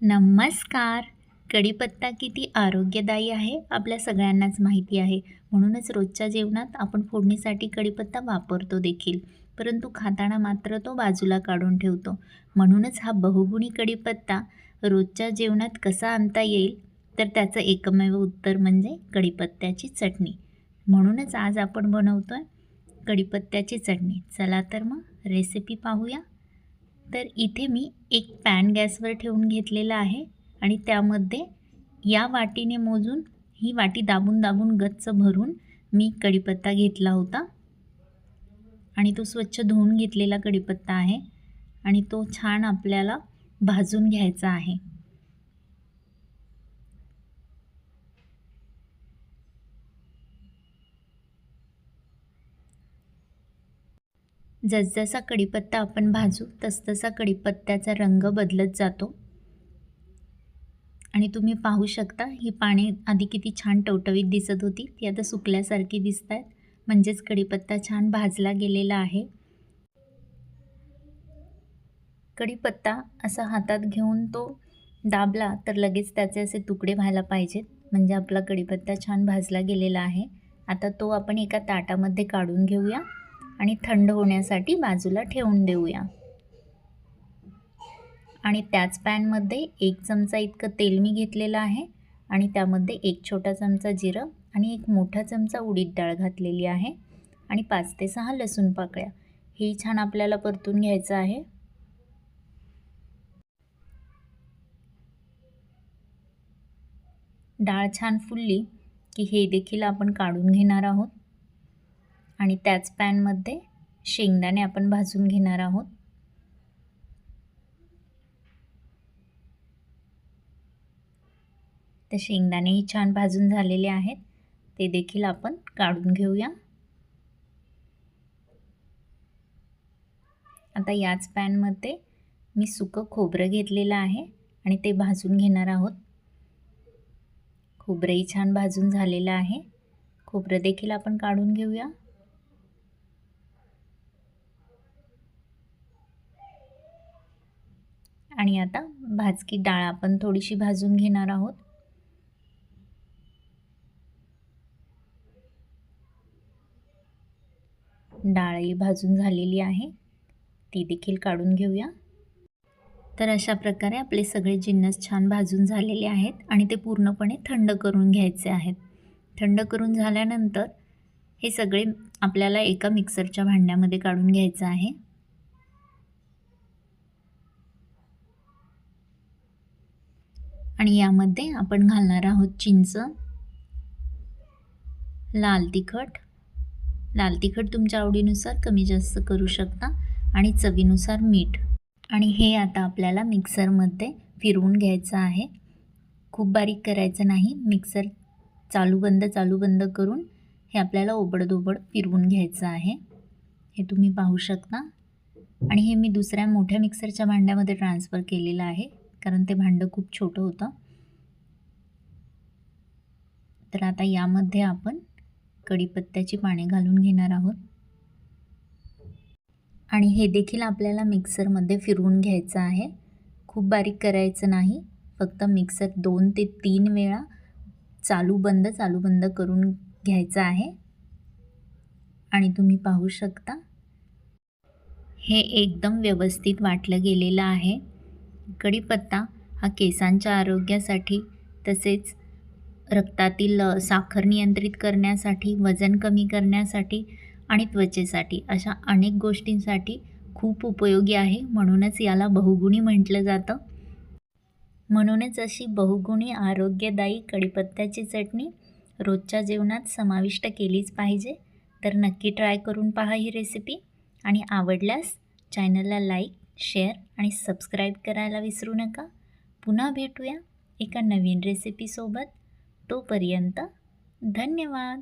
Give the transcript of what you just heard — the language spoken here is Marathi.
नमस्कार. कढीपत्ता किती आरोग्यदायी आहे आपल्या सगळ्यांनाच माहिती आहे. म्हणूनच रोजच्या जेवणात आपण फोडणीसाठी कढीपत्ता वापरतो देखील. परंतु खाताना मात्र तो बाजूला काढून ठेवतो. म्हणूनच हा बहुगुणी कढीपत्ता रोजच्या जेवणात कसा आणता येईल तर त्याचं एकमेव उत्तर म्हणजे कढीपत्त्याची चटणी. म्हणूनच आज आपण बनवतो आहे कढीपत्त्याची चटणी. चला तर मग रेसिपी पाहूया. तर इथे मी एक पॅन गॅसवर ठेवून घेतलेला आहे आणि त्यामध्ये या वाटीने मोजून ही वाटी दाबून दाबून गच्च भरून मी कढीपत्ता घेतला होता. आणि तो स्वच्छ धुवून घेतलेला कढीपत्ता आहे आणि तो छान आपल्याला भाजून घ्यायचा आहे. जसजसा कढीपत्ता आपण भाजू तसतसा कढीपत्त्याचा रंग बदलत जातो. आणि तुम्ही पाहू शकता ही पाने आधी किती छान टवटवीत दिसत होती ती आता सुकल्यासारखी दिसत आहेत म्हणजेच कढीपत्ता छान भाजला गेलेला आहे. कढीपत्ता असा हातात घेऊन तो दाबला तर लगेच त्याचे असे तुकडे व्हायला पाहिजेत. म्हणजे आपला कढीपत्ता छान भाजला गेलेला आहे. आता तो आपण एका ताटामध्ये काढून घेऊया. आणि थंड होण्यासाठी बाजूला ठेवून देऊया. आणि त्याच पॅनमध्ये एक चमचा इतकं तेल मी घेतलेलं आहे आणि त्यामध्ये एक छोटा चमचा जिरं आणि एक मोठा चमचा उडीद डाळ घातलेली आहे आणि पाच ते सहा लसूण पाकळ्या. हे छान आपल्याला परतून घ्यायचं आहे. डाळ छान फुलली की हे देखील आपण काढून घेणार आहोत. आणि त्याच पॅनमध्ये शेंगदाणे आपण भाजून घेणार आहोत. तर शेंगदाणेही छान भाजून झालेले आहेत. ते देखील आपण काढून घेऊया. आता याच पॅनमध्ये मी सुकं खोबरं घेतलेलं आहे आणि ते भाजून घेणार आहोत. खोबरंही छान भाजून झालेलं आहे. खोबरं देखील आपण काढून घेऊया. आणि आता भाजकी डाळ आपण थोडीशी भाजून घेणार आहोत. डाळही भाजून झालेली आहे. ती देखील काढून घेऊया. तर अशा प्रकारे आपले सगळे जिन्नस छान भाजून झालेले आहेत आणि ते पूर्णपणे थंड करून घ्यायचे आहेत. थंड करून झाल्यानंतर हे सगळे आपल्याला एका मिक्सरच्या भांड्यामध्ये काढून घ्यायचं आहे. आणि यामध्ये आपण घालणार आहोत चिंच. लाल तिखट. लाल तिखट तुमच्या आवडीनुसार कमी जास्त करू शकता आणि चवीनुसार मीठ. आणि हे आता आपल्याला मिक्सरमध्ये फिरवून घ्यायचं आहे. खूप बारीक करायचं नाही. मिक्सर चालू बंद चालू बंद करून हे आपल्याला ओबडदोबड फिरवून घ्यायचं आहे. हे तुम्ही पाहू शकता. आणि हे मी दुसऱ्या मोठ्या मिक्सरच्या भांड्यामध्ये ट्रान्सफर केलेलं आहे. कारण ते भांडं खूप छोटं होतं. तर आता यामध्ये आपण कढीपत्त्याची पाने घालून घेणार आहोत. आणि हे देखील आपल्याला मिक्सरमध्ये फिरवून घ्यायचं आहे. खूप बारीक करायचं नाही. फक्त मिक्सर दोन ते तीन वेळा चालू बंद चालू बंद करून घ्यायचं आहे. आणि तुम्ही पाहू शकता. हे एकदम व्यवस्थित वाटलं गेलेलं आहे. कढीपत्ता हा केसांच्या आरोग्यासाठी तसेच रक्तातील साखर नियंत्रित करण्यासाठी वजन कमी करण्यासाठी आणि त्वचेसाठी अशा अनेक गोष्टींसाठी खूप उपयोगी आहे. म्हणूनच याला बहुगुणी म्हटलं जातं. म्हणूनच अशी बहुगुणी आरोग्यदायी कढीपत्त्याची चटणी रोजच्या जेवणात समाविष्ट केलीच पाहिजे. तर नक्की ट्राय करून पहा ही रेसिपी आणि आवडल्यास चॅनलला लाईक शेअर आणि सबस्क्राईब करायला विसरू नका. पुन्हा भेटूया एका नवीन रेसिपीसोबत तोपर्यंत धन्यवाद.